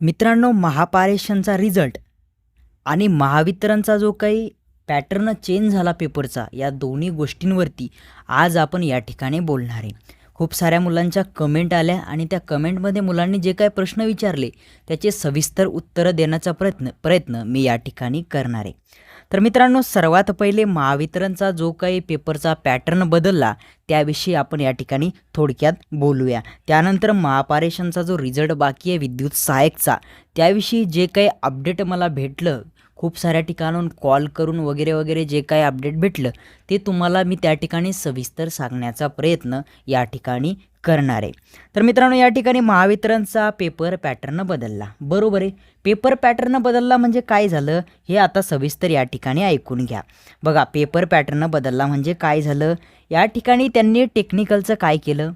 मित्रांनो महापारेषणचा रिझल्ट आणि महावितरणचा जो काही पॅटर्न चेंज झाला पेपरचा या दोन्ही गोष्टींवरती आज आपण या ठिकाणी बोलणार आहे. खूप साऱ्या मुलांच्या कमेंट आल्या आणि त्या कमेंटमध्ये मुलांनी जे काही प्रश्न विचारले त्याचे सविस्तर उत्तरं देण्याचा प्रयत्न प्रयत्न मी या ठिकाणी करणार आहे. तर मित्रांनो सर्वात पहिले महावितरणचा जो काही पेपरचा पॅटर्न बदलला त्याविषयी आपण या ठिकाणी थोडक्यात बोलूया. त्यानंतर महापारेषणचा जो रिझल्ट बाकी आहे विद्युत सहायकचा त्याविषयी जे काही अपडेट मला भेटलं खूप साऱ्या ठिकाणून कॉल करून वगैरे वगैरे जे काही अपडेट भेटलं ते तुम्हाला मी त्या ठिकाणी सविस्तर सांगण्याचा प्रयत्न या ठिकाणी करणार आहे. तर मित्रांनो या ठिकाणी महावितरणचा पेपर पॅटर्न बदलला. बरोबर आहे. पेपर पॅटर्न बदलला म्हणजे काय झालं हे आता सविस्तर या ठिकाणी ऐकून घ्या. बघा पेपर पॅटर्न बदलला म्हणजे काय झालं? या ठिकाणी त्यांनी टेक्निकलचं काय केलं?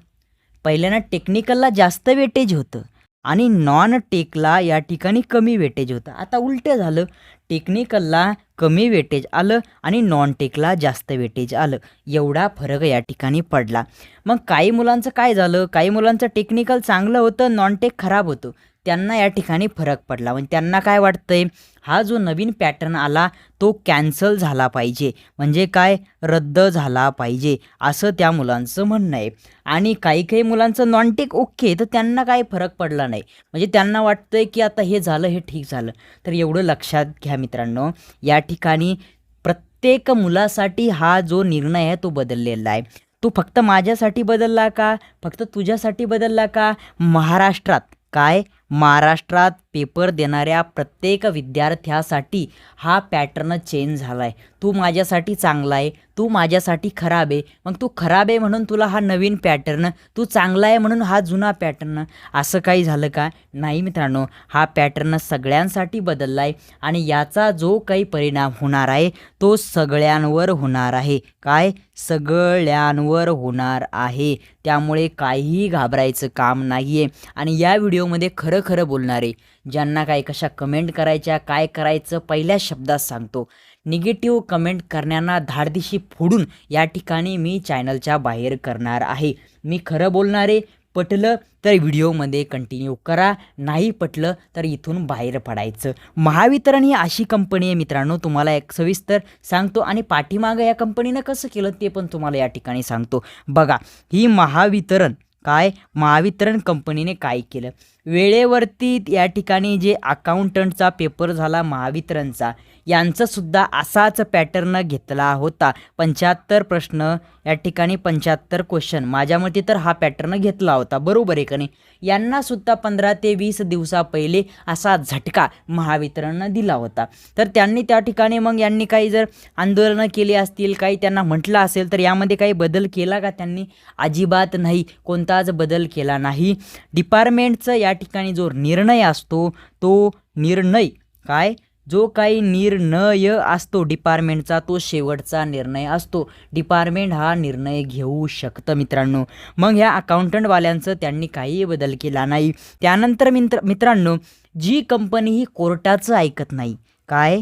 पहिल्यांदा टेक्निकलला जास्त वेटेज होतं. आणि नॉन टेकला या ठिकाणी कमी वेटेज होतं. आता उलटं झालं टेक्निकलला कमी वेटेज आलं आणि नॉन टेकला जास्त वेटेज आलं. एवढा फरक या ठिकाणी पडला. मग काही मुलांचं काय झालं? काही मुलांचं टेक्निकल चांगलं होतं नॉन टेक खराब होतं. त्यांना या ठिकाणी फरक पडला. म्हणजे त्यांना काय वाटतंय? हा जो नवीन पॅटर्न आला तो कॅन्सल झाला पाहिजे. म्हणजे काय? रद्द झाला पाहिजे असं त्या मुलांचं म्हणणं आहे. आणि काही काही मुलांचं नॉनटेक ओके तर त्यांना काय फरक पडला नाही. म्हणजे त्यांना वाटतंय की आता हे झालं हे ठीक झालं. तर एवढं लक्षात घ्या मित्रांनो. या ठिकाणी प्रत्येक मुलासाठी हा जो निर्णय आहे तो बदललेला आहे. तो फक्त माझ्यासाठी बदलला का? फक्त तुझ्यासाठी बदलला का? महाराष्ट्रात. काय? महाराष्ट्रात पेपर देणाऱ्या प्रत्येक विद्यार्थ्यासाठी हा पॅटर्न चेंज झाला आहे तू माझ्यासाठी चांगला आहे तू माझ्यासाठी खराब आहे मग तू खराब आहे म्हणून तुला हा नवीन पॅटर्न तू चांगला आहे म्हणून हा जुना पॅटर्न असं काही झालं का? नाही मित्रांनो हा पॅटर्न सगळ्यांसाठी बदलला आहे आणि याचा जो काही परिणाम होणार आहे तो सगळ्यांवर होणार आहे. काय? सगळ्यांवर होणार आहे. त्यामुळे काहीही घाबरायचं काम नाही आहे आणि या व्हिडिओमध्ये खरं खरं खरं बोलणारे ज्यांना काय कशा कमेंट करायच्या काय करायचं पहिल्या शब्दात सांगतो. निगेटिव्ह कमेंट करण्यांना धाडदिशी फोडून या ठिकाणी मी चॅनलच्या बाहेर करणार आहे. मी खरं बोलणारे पटलं तर व्हिडिओमध्ये कंटिन्यू करा नाही पटलं तर इथून बाहेर पडायचं. महावितरण ही अशी कंपनी आहे मित्रांनो तुम्हाला एक सविस्तर सांगतो आणि पाठीमागं या कंपनीनं कसं केलं ते पण तुम्हाला या ठिकाणी सांगतो. बघा ही महावितरण काय? महावितरण कंपनीने काय केलं? वेळेवरती या ठिकाणी जे अकाउंटंटचा पेपर झाला महावितरणचा यांचंसुद्धा असाच पॅटर्न घेतला होता. पंच्याहत्तर प्रश्न या ठिकाणी पंच्याहत्तर क्वेश्चन माझ्या मते तर हा पॅटर्न घेतला होता. बरोबर आहे का नाही? यांनासुद्धा पंधरा ते वीस दिवसा पहिले असा झटका महावितरणनं दिला होता. तर त्यांनी त्या ठिकाणी मग यांनी काही जर आंदोलनं केली असतील काही त्यांना म्हटलं असेल तर यामध्ये काही बदल केला का त्यांनी? अजिबात नाही. कोणता कोणताच बदल केला नाही. डिपार्टमेंटचा या ठिकाणी जो निर्णय असतो तो निर्णय काय? जो काही निर्णय असतो डिपार्टमेंटचा तो शेवटचा निर्णय असतो. डिपार्टमेंट हा निर्णय घेऊ शकतं मित्रांनो. मग ह्या अकाउंटंटवाल्यांचं त्यांनी काहीही बदल केला नाही. त्यानंतर मित्र मित्रांनो जी कंपनी ही कोर्टाचं ऐकत नाही काय?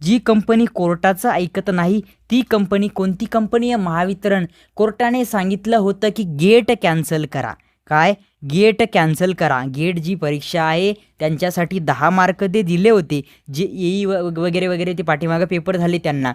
जी कंपनी कोर्टाचं ऐकत नाही ती कंपनी कोणती कंपनी आहे? महावितरण कोर्टाने सांगितलं होतं की गेट कॅन्सल करा. काय? गेट कॅन्सल करा. गेट जी परीक्षा आहे त्यांच्यासाठी दहा मार्क ते दिले होते. जे येई वगैरे वगैरे ते पाठीमागं पेपर झाले त्यांना.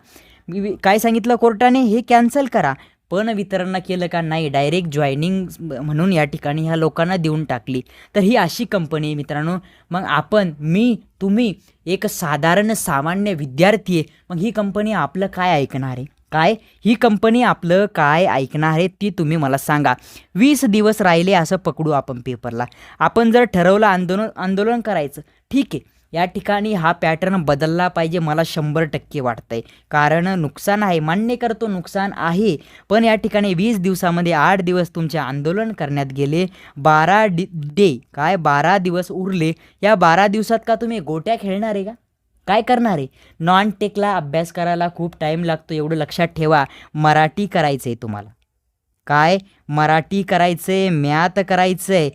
काय सांगितलं कोर्टाने? हे कॅन्सल करा. पण वितरण केलं का नाही डायरेक्ट जॉईनिंग म्हणून या ठिकाणी ह्या लोकांना देऊन टाकली. तर ही अशी कंपनी आहे मित्रांनो. मग आपण मी तुम्ही एक साधारण सामान्य विद्यार्थी आहे मग ही कंपनी आपलं काय ऐकणार आहे? काय? ही कंपनी आपलं काय ऐकणार आहे ती तुम्ही मला सांगा. वीस दिवस राहिले असं पकडू आपण पेपरला आपण जर ठरवलं आंदोलन आंदोलन करायचं ठीक आहे. या ठिकाणी हा पॅटर्न बदलला पाहिजे मला शंभर टक्के वाटतंय. कारण नुकसान आहे मान्य करतो नुकसान आहे पण या ठिकाणी वीस दिवसामध्ये आठ दिवस तुमचे आंदोलन करण्यात गेले. बारा डि डे काय बारा दिवस उरले या बारा दिवसात का तुम्ही गोट्या खेळणार आहे का? काय करणार आहे? नॉन टेकला अभ्यास करायला खूप टाईम लागतो एवढं लक्षात ठेवा. मराठी करायचं आहे तुम्हाला. काय? मराठी करायचं आहे मॅथ करायचं आहे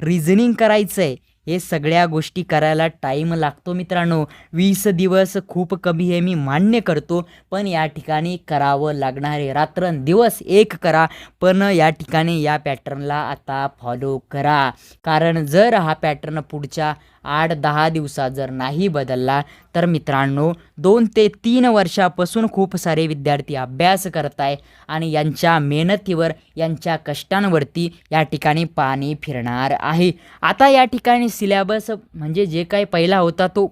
रिझनिंग करायचं आहे हे सगळ्या गोष्टी करायला टाईम लागतो मित्रांनो. वीस दिवस खूप कमी हे मी मान्य करतो पण या ठिकाणी करावं लागणारे रात्रंदिवस एक करा पण या ठिकाणी या पॅटर्नला आता फॉलो करा. कारण जर हा पॅटर्न पुढच्या आठ दहा दिवसात जर नाही बदलला तर मित्रांनो दोन ते तीन वर्षापासून खूप सारे विद्यार्थी अभ्यास करताय आणि यांच्या मेहनतीवर यांच्या कष्टांवरती या ठिकाणी पाणी फिरणार आहे. आता या ठिकाणी सिलेबस म्हणजे जे काही पहिला होता तो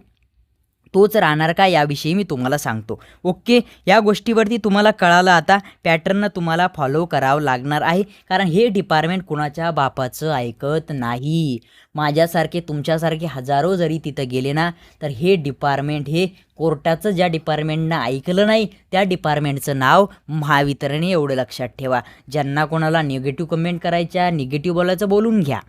तोच राहणार का याविषयी मी तुम्हाला सांगतो. ओके? या गोष्टीवरती तुम्हाला कळालं आता पॅटर्न तुम्हाला फॉलो करावं लागणार आहे. कारण हे डिपार्टमेंट कुणाच्या बापाचं ऐकत नाही. माझ्यासारखे तुमच्यासारखे हजारो जरी तिथं गेले ना तर हे डिपार्टमेंट हे कोर्टाचं ज्या डिपार्टमेंटनं ऐकलं नाही त्या डिपार्टमेंटचं नाव महावितरण एवढं लक्षात ठेवा. ज्यांना कोणाला निगेटिव्ह कमेंट करायच्या निगेटिव्ह बोलायचं बोलून घ्या.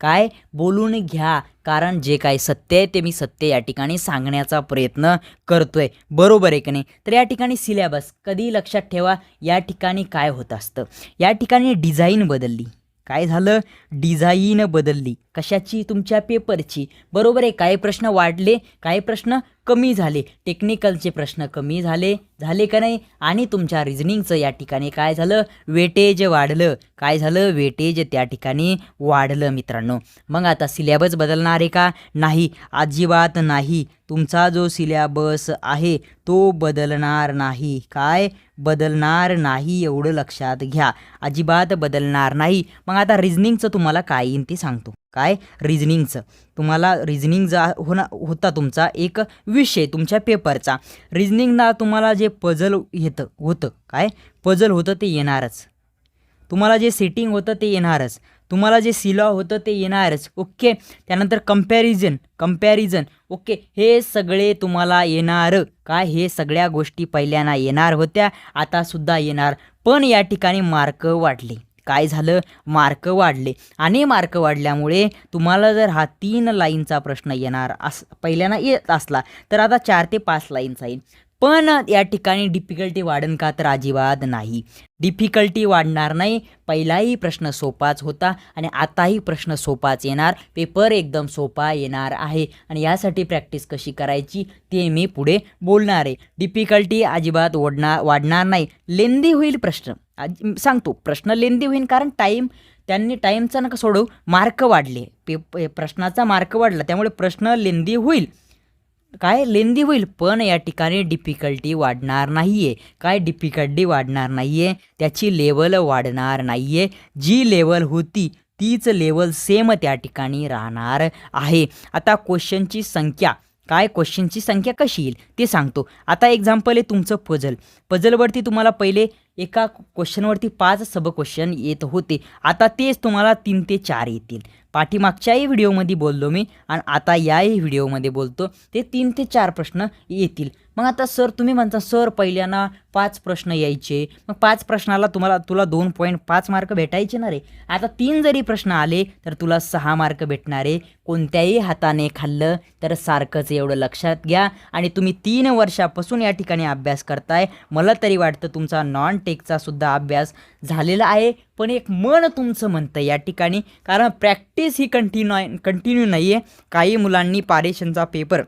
काय? बोलून घ्या. कारण जे काय सत्य आहे ते मी सत्य या ठिकाणी सांगण्याचा प्रयत्न करतोय. बरोबर आहे की नाही? तर या ठिकाणी सिलेबस कधी लक्षात ठेवा. या ठिकाणी काय होत असतं? या ठिकाणी डिझाईन बदलली. काय झालं? डिझाईन बदलली. कशाची? तुमच्या पेपरची बरोबर आहे. काही प्रश्न वाढले काही प्रश्न कमी झाले. टेक्निकलचे प्रश्न कमी झाले. झाले का नाही? आणि तुमच्या रिझनिंगचं या ठिकाणी काय झालं? वेटेज वाढलं. काय झालं? वेटेज त्या ठिकाणी वाढलं मित्रांनो. मग आता सिलेबस बदलणार आहे का? नाही. अजिबात नाही. तुमचा जो सिलेबस आहे तो बदलणार नाही. काय? बदलणार नाही एवढं लक्षात घ्या. अजिबात बदलणार नाही. मग आता रिझनिंगचं तुम्हाला काय येईन ते सांगतो. काय? रिझनिंगचं तुम्हाला रिझनिंग जा होना होता तुमचा एक विषय तुमच्या पेपरचा रिझनिंगला तुम्हाला जे पजल येतं होतं काय? पजल होतं ते येणारच. तुम्हाला जे सेटिंग होतं ते येणारच. तुम्हाला जे सिलॉ होतं ते येणारच. ओके त्यानंतर कंपॅरिझन कंपॅरिझन ओके हे सगळे तुम्हाला येणार. काय? हे सगळ्या गोष्टी पहिल्यांदा येणार होत्या. आतासुद्धा येणार. पण या ठिकाणी मार्क वाढले. काय झालं? मार्क वाढले. आणि मार्क वाढल्यामुळे तुम्हाला जर हा तीन लाईनचा प्रश्न येणार अस पहिल्यांदा येत असला तर आता चार ते पाच लाईनचा येईल पण या ठिकाणी डिफिकल्टी वाढन का तर अजिबात नाही. डिफिकल्टी वाढणार नाही. पहिलाही प्रश्न सोपाच होता आणि आताही प्रश्न सोपाच येणार. पेपर एकदम सोपा येणार आहे आणि यासाठी प्रॅक्टिस कशी करायची ते मी पुढे बोलणार आहे. डिफिकल्टी अजिबात वाढणार वाढणार नाही. लेंदी होईल प्रश्न. सांगतो प्रश्न लेंदी होईल कारण टाईम त्यांनी टाईमचा नका सोडू मार्क वाढले. पे प्रश्नाचा मार्क वाढला त्यामुळे प्रश्न लेंदी होईल. काय लेंदी होईल? पण या ठिकाणी डिफिकल्टी वाढणार नाही आहे काय डिफिकल्टी वाढणार नाही आहे त्याची लेवल वाढणार नाही आहे जी लेवल होती तीच लेवल सेम त्या ठिकाणी राहणार आहे. आता क्वेश्चनची संख्या काय क्वेश्चनची संख्या कशी येईल? ते सांगतो. आता एक्झाम्पल आहे तुमचं पझल पझलवरती तुम्हाला पहिले एका क्वेश्चनवरती पाच सब क्वेश्चन येत होते. आता तेच तुम्हाला तीन ते चार येतील. पाठीमागच्याही व्हिडिओमध्ये बोललो मी आणि आता याही व्हिडिओमध्ये बोलतो. ते तीन ते चार प्रश्न येतील. मग आता सर तुम्ही म्हणता सर पहिल्यांदा पाच प्रश्न यायचे. मग पाच प्रश्नाला तुम्हाला तुला दोन पॉईंट पाच मार्क भेटायचे ना रे. आता तीन जरी प्रश्न आले तर तुला सहा मार्क भेटणारे. कोणत्याही हाताने खाल्लं तर सारखंच एवढं लक्षात घ्या. आणि तुम्ही तीन वर्षापासून या ठिकाणी अभ्यास करताय. मला तरी वाटतं तुमचा नॉन टेकचा सुद्धा अभ्यास झालेला आहे. पण एक मन तुमचं म्हणतं या ठिकाणी. कारण प्रॅक्टिस ही कंटिन्यू कंटिन्यू नाही आहे काही मुलांनी पारेशनचा पेपर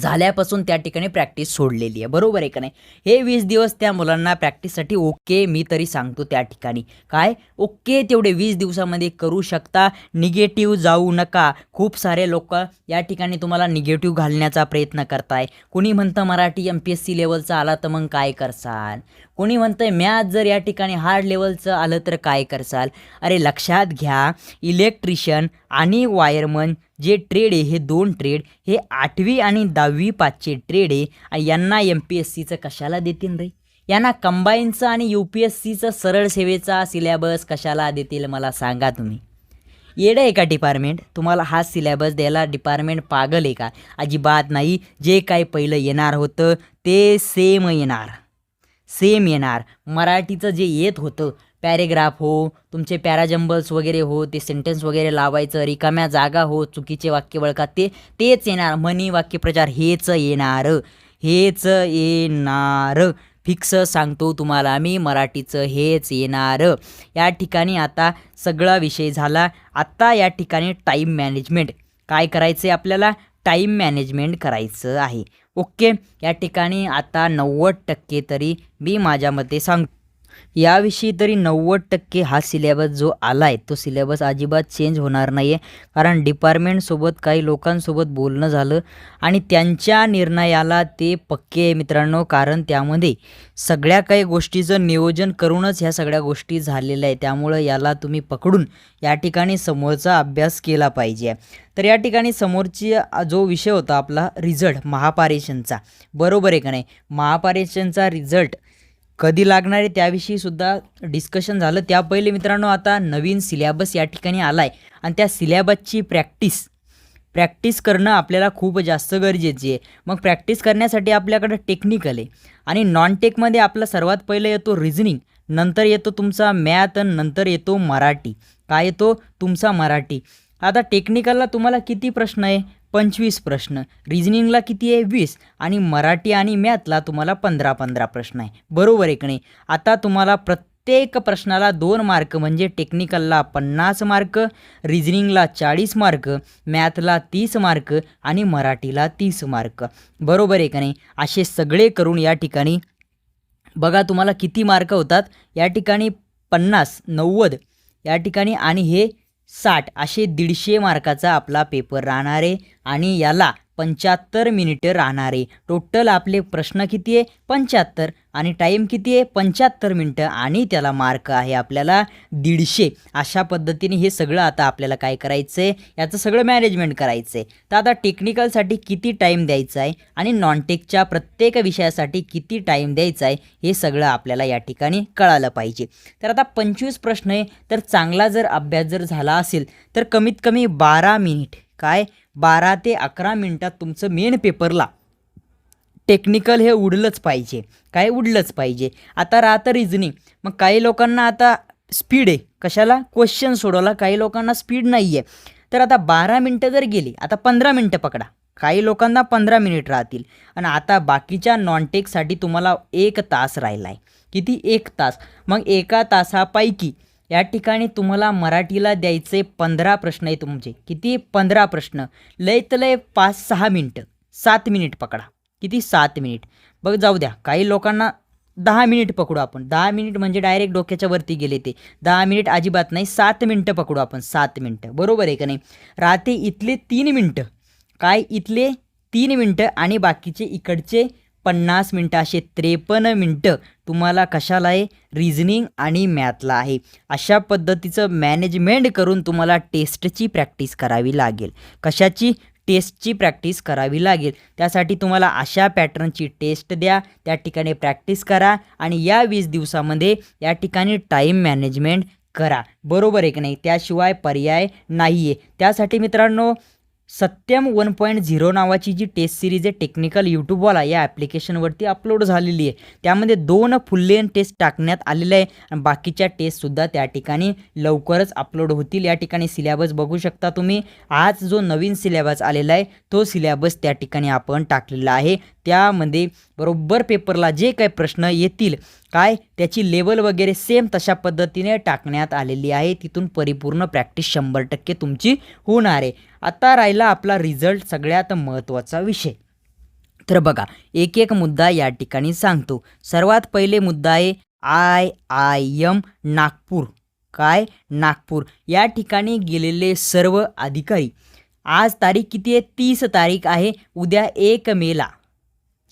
झाल्यापासून त्या ठिकाणी प्रॅक्टिस सोडलेली आहे. बरोबर आहे का नाही? हे वीस दिवस त्या मुलांना प्रॅक्टिससाठी ओके मी तरी सांगतो त्या ठिकाणी. काय? ओके तेवढे वीस दिवसामध्ये करू शकता. निगेटिव्ह जाऊ नका. खूप सारे लोक या ठिकाणी तुम्हाला निगेटिव्ह घालण्याचा प्रयत्न करताय. कोणी म्हणतं Marathi M P S C लेवलचा आला तर मग काय करसान? कोणी म्हणतंय आज जर या ठिकाणी हार्ड लेवलचं आलं तर काय करसाल? अरे लक्षात घ्या इलेक्ट्रिशियन आणि वायरमन जे ट्रेड आहे हे दोन ट्रेड हे आठवी आणि दहावी पाचचे ट्रेड आहे आणि यांना एम पी एस सीचं कशाला देतील रे? यांना कंबाईनचं आणि यू पी एस सीचं सरळ सेवेचा सिलेबस कशाला देतील मला सांगा तुम्ही. येडं आहे का डिपार्टमेंट तुम्हाला हा सिलेबस द्यायला डिपार्टमेंट पागल आहे का? अजिबात नाही. जे काही पहिलं येणार होतं ते सेम येणार. सेम येणार. मराठीचं जे येत होतं पॅरेग्राफ हो तुमचे पॅराजंबल्स वगैरे हो ते सेंटेन्स वगैरे लावायचं रिकाम्या जागा हो चुकीचे वाक्य बळका ते तेच येणार. म्हणी वाक्यप्रचार हेच येणार. हेच येणार. फिक्स सांगतो तुम्हाला मी मराठीचं हेच येणार. या ठिकाणी आता सगळा विषय झाला. आत्ता या ठिकाणी टाईम मॅनेजमेंट काय करायचं आहे आपल्याला? टाईम मॅनेजमेंट करायचं आहे. ओके या ठिकाणी आता नव्वद टक्के तरी मी माझ्या मते सांग याविषयी तरी नव्वद टक्के हा सिलेबस जो आला आहे तो सिलेबस अजिबात चेंज होणार नाही आहे कारण डिपार्टमेंटसोबत काही लोकांसोबत बोलणं झालं आणि त्यांच्या निर्णयाला ते पक्के आहे मित्रांनो. कारण त्यामध्ये सगळ्या काही गोष्टीचं नियोजन करूनच ह्या सगळ्या गोष्टी झालेल्या आहे त्यामुळं याला तुम्ही पकडून या ठिकाणी समोरचा अभ्यास केला पाहिजे. तर या ठिकाणी समोरची जो विषय होता आपला रिझल्ट महापारेषणचा. बरोबर आहे का नाही? महापारेषणचा रिझल्ट कधी लागणार आहे त्याविषयी सुद्धा डिस्कशन झालं. त्या पहिले मित्रांनो आता नवीन सिलॅबस या ठिकाणी आला आहे आणि त्या सिलॅबसची प्रॅक्टिस प्रॅक्टिस करणं आपल्याला खूप जास्त गरजेची आहे. मग प्रॅक्टिस करण्यासाठी आपल्याकडं टेक्निकल आहे. आणि नॉन टेकमध्ये आपला सर्वात पहिलं येतो रिझनिंग नंतर येतो तुमचा मॅथ आणि नंतर येतो मराठी. काय येतो? तुमचा मराठी. आता टेक्निकलला तुम्हाला किती प्रश्न आहे? पंचवीस प्रश्न. रिझनिंगला किती आहे? वीस. आणि मराठी आणि मॅथला तुम्हाला पंधरा पंधरा प्रश्न आहे. बरोबर आहे की नाही? आता तुम्हाला प्रत्येक प्रश्नाला दोन मार्क म्हणजे टेक्निकलला पन्नास मार्क रिझनिंगला चाळीस मार्क मॅथला तीस मार्क आणि मराठीला तीस मार्क बरोबर आहे का नाही? असे सगळे करून या ठिकाणी बघा तुम्हाला किती मार्क होतात. या ठिकाणी पन्नास नव्वद या ठिकाणी आणि हे साठ असे दीडशे मार्काचा आपला पेपर राहणार आहे. आणि याला पंच्याहत्तर मिनिटं राहणार. आहे टोटल आपले प्रश्न किती आहे? पंच्याहत्तर. आणि टाईम किती आहे? पंच्याहत्तर मिनटं. आणि त्याला मार्क आहे आपल्याला दीडशे. अशा पद्धतीने हे सगळं आता आपल्याला काय करायचं आहे याचं सगळं मॅनेजमेंट करायचं आहे तर आता टेक्निकलसाठी किती टाईम द्यायचा आहे? आणि नॉनटेकच्या प्रत्येक विषयासाठी किती टाईम द्यायचा आहे? हे सगळं आपल्याला या ठिकाणी कळालं पाहिजे. तर आता पंचवीस प्रश्न आहे. तर चांगला जर अभ्यास जर झाला असेल तर कमीत कमी बारा मिनिट. काय? बारा ते अकरा मिनटात तुमचं मेन पेपरला. टेक्निकल हे उडलंच पाहिजे. काय उडलंच पाहिजे? आता राहतं रिझनिंग मग काही लोकांना आता स्पीड आहे. कशाला? क्वेश्चन सोडवला काही लोकांना स्पीड नाही आहे तर आता बारा मिनटं जर गेली आता पंधरा मिनटं पकडा. काही लोकांना पंधरा मिनिट राहतील. आणि आता बाकीच्या नॉनटेकसाठी तुम्हाला एक तास राहिला आहे किती? एक तास. मग एका तासापैकी या ठिकाणी तुम्हाला मराठीला द्यायचे पंधरा प्रश्न आहे तुमचे. किती? पंधरा प्रश्न. लय तर लय पाच सहा मिनटं. सात मिनिट पकडा. किती? सात मिनिट. बघ जाऊ द्या. काही लोकांना दहा मिनिट पकडू आपण. दहा मिनिट म्हणजे डायरेक्ट डोक्याच्या वरती गेले ते. दहा मिनिट अजिबात नाही. सात मिनटं पकडू आपण. सात मिनटं. बरोबर आहे का नाही? राहते इथले तीन मिनटं. काय इथले? तीन मिनटं आणि बाकीचे इकडचे पन्नास मिनटं असे त्रेपन्न मिनटं तुम्हाला कशाला आहे? रिझनिंग आणि मॅथला आहे. अशा पद्धतीचं मॅनेजमेंट करून तुम्हाला टेस्टची प्रॅक्टिस करावी लागेल. कशाची? टेस्टची प्रॅक्टिस करावी लागेल. त्यासाठी तुम्हाला अशा पॅटर्नची टेस्ट द्या. त्या ठिकाणी प्रॅक्टिस करा आणि या वीस दिवसामध्ये या ठिकाणी टाईम मॅनेजमेंट करा. बरोबर आहे की नाही? त्याशिवाय पर्याय नाही आहे त्यासाठी मित्रांनो सत्यम वन पॉईंट झिरो नावाची जी टेस्ट सिरीज आहे टेक्निकल यूट्यूबवाला या ॲप्लिकेशनवरती अपलोड झालेली आहे. त्यामध्ये दोन फुल लेन टेस्ट टाकण्यात आलेल्या आहे आणि बाकीच्या टेस्टसुद्धा त्या ठिकाणी लवकरच अपलोड होतील. या ठिकाणी सिलेबस बघू शकता तुम्ही. आज जो नवीन सिलेबस आलेला आहे तो सिलेबस त्या ठिकाणी आपण टाकलेला आहे. त्यामध्ये बरोबर पेपरला जे काही प्रश्न येतील काय? त्याची लेवल वगैरे सेम तशा पद्धतीने टाकण्यात आलेली आहे. तिथून परिपूर्ण प्रॅक्टिस शंभर टक्के तुमची होणार आहे. आता राहिला आपला रिझल्ट सगळ्यात महत्त्वाचा विषय. तर बघा एक एक मुद्दा या ठिकाणी सांगतो. सर्वात पहिले मुद्दा आहे आय आय एम नागपूर. काय? नागपूर. या ठिकाणी गेलेले सर्व अधिकारी. आज तारीख किती आहे? तीस तारीख आहे. उद्या एक मेला.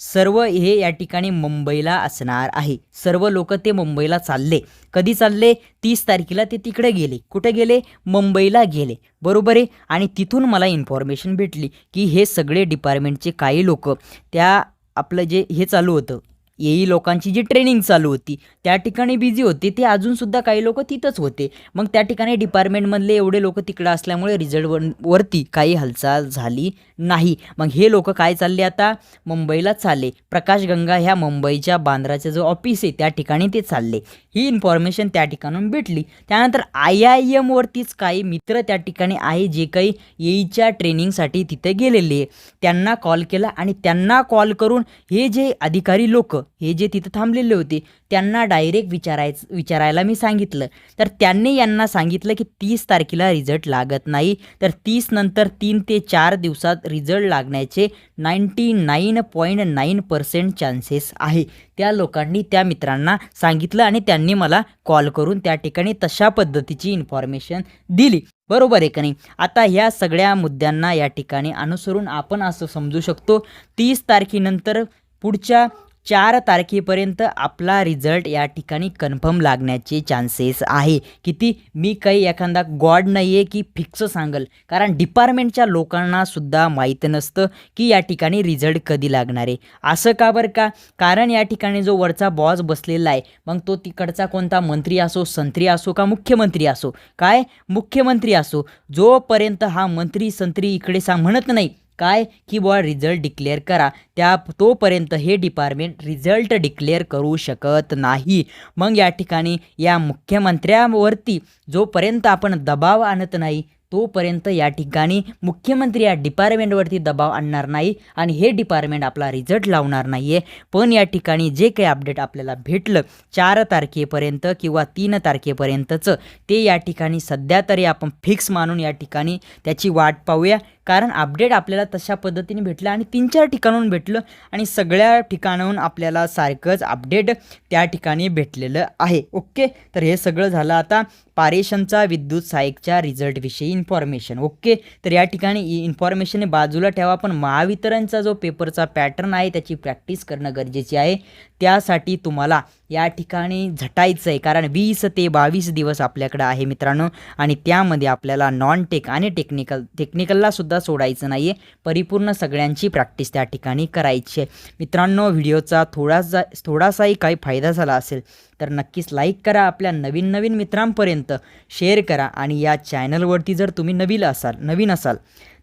सर्व हे या ठिकाणी मुंबईला असणार आहे. सर्व लोक ते मुंबईला चालले. कधी चालले? तीस तारखेला ते तिकडे गेले. कुठे गेले? मुंबईला गेले. बरोबर आहे? आणि तिथून मला इन्फॉर्मेशन भेटली की हे सगळे डिपार्टमेंटचे काही लोक त्या आपलं जे हे चालू होतं येई लोकांची जी ट्रेनिंग चालू होती त्या ठिकाणी बिझी होते ते अजूनसुद्धा काही लोक तिथंच होते. मग त्या ठिकाणी डिपार्टमेंटमधले एवढे लोक तिकडं असल्यामुळे रिझल्टवरती वरती काही हालचाल झाली नाही. मग हे लोक काय चालले आता? मुंबईला चालले. प्रकाश गंगा ह्या मुंबईच्या बांद्राचं जो ऑफिस आहे त्या ठिकाणी ते चालले. ही इन्फॉर्मेशन त्या ठिकाणून भेटली. त्यानंतर आय आय एमवरतीच काही मित्र त्या ठिकाणी आहे जे काही येईच्या ट्रेनिंगसाठी तिथे गेलेले. त्यांना कॉल केला आणि त्यांना कॉल करून हे जे अधिकारी लोक हे जे तिथं थांबलेले होते त्यांना डायरेक्ट विचारायचं विचारायला मी सांगितलं. तर त्यांनी यांना सांगितलं की तीस तारखेला रिझल्ट लागत नाही. तर तीस नंतर तीन ते चार दिवसात रिझल्ट लागण्याचे ninety nine point nine percent chances आहे. त्या लोकांनी त्या मित्रांना सांगितलं आणि त्यांनी मला कॉल करून त्या ठिकाणी तशा पद्धतीची इन्फॉर्मेशन दिली. बरोबर आहे का नाही? आता ह्या सगळ्या मुद्द्यांना या ठिकाणी अनुसरून आपण असं समजू शकतो. तीस तारखेनंतर पुढच्या चार तारखेपर्यंत आपला रिझल्ट या ठिकाणी कन्फर्म लागण्याचे चान्सेस आहे. किती? मी काही एखादा गॉड नाही आहे की फिक्स सांगल. कारण डिपार्टमेंटच्या लोकांना सुद्धा माहीत नसतं की या ठिकाणी रिझल्ट कधी लागणार आहे. असं का बरं का? कारण या ठिकाणी जो वरचा बॉस बसलेला आहे मग तो तिकडचा कोणता मंत्री असो संत्री असो का मुख्यमंत्री असो? काय? मुख्यमंत्री असो. जोपर्यंत हा मंत्री संत्री इकडे सा म्हणत नाही काय? की बुवा रिझल्ट डिक्लेअर करा. त्या तोपर्यंत हे डिपार्टमेंट रिझल्ट डिक्लेअर करू शकत नाही. मग या ठिकाणी या मुख्यमंत्र्यावरती जोपर्यंत आपण दबाव आणत नाही तोपर्यंत या ठिकाणी मुख्यमंत्री या डिपार्टमेंटवरती दबाव आणणार नाही आणि हे डिपार्टमेंट आपला रिझल्ट लावणार नाही आहे पण या ठिकाणी जे काही अपडेट आपल्याला भेटलं चार तारखेपर्यंत किंवा तीन तारखेपर्यंतचं ते या ठिकाणी सध्या तरी आपण फिक्स मानून या ठिकाणी त्याची वाट पाहूया. कारण अपडेट आपल्याला तशा पद्धतीने भेटलं आणि तीन चार ठिकाणाहून भेटलं आणि सगळ्या ठिकाणाहून आपल्याला सारखंच अपडेट त्या ठिकाणी भेटलेलं आहे. ओके तर हे सगळं झालं आता पारेशनचा विद्युत सहाय्यकच्या रिझल्टविषयी इन्फॉर्मेशन ओके तर या ठिकाणी इन्फॉर्मेशन बाजूला ठेवा पण महावितरणचा जो पेपरचा पॅटर्न आहे त्याची प्रॅक्टिस करणं गरजेची आहे. त्यासाठी तुम्हाला या ठिकाणी झटायचं आहे कारण वीस ते बावीस दिवस आपल्याकडं आहे मित्रांनो. आणि त्यामध्ये आपल्याला नॉन टेक आणि टेक्निकल टेक्निकलला सुद्धा सोडायचं नाही आहे परिपूर्ण सगळ्यांची प्रॅक्टिस त्या ठिकाणी करायची आहे मित्रांनो व्हिडिओचा थोडासा थोडासाही काही फायदा झाला असेल तर नक्कीच लाईक करा आपल्या नवीन नवीन मित्रांपर्यंत. शेअर करा आणि या चॅनलवरती जर तुम्ही नवीन असाल नवीन असाल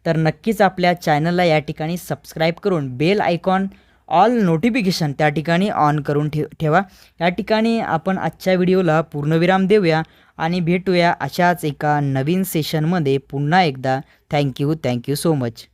तर नक्कीच आपल्या चॅनलला या ठिकाणी सबस्क्राईब करून बेल आयकॉन ऑल नोटिफिकेशन त्या ठिकाणी ऑन करून ठेव ठेवा. या ठिकाणी आपण आजच्या व्हिडिओला पूर्णविराम देऊया आणि भेटूया अशाच एका नवीन सेशनमध्ये पुन्हा एकदा. Thank you thank you so much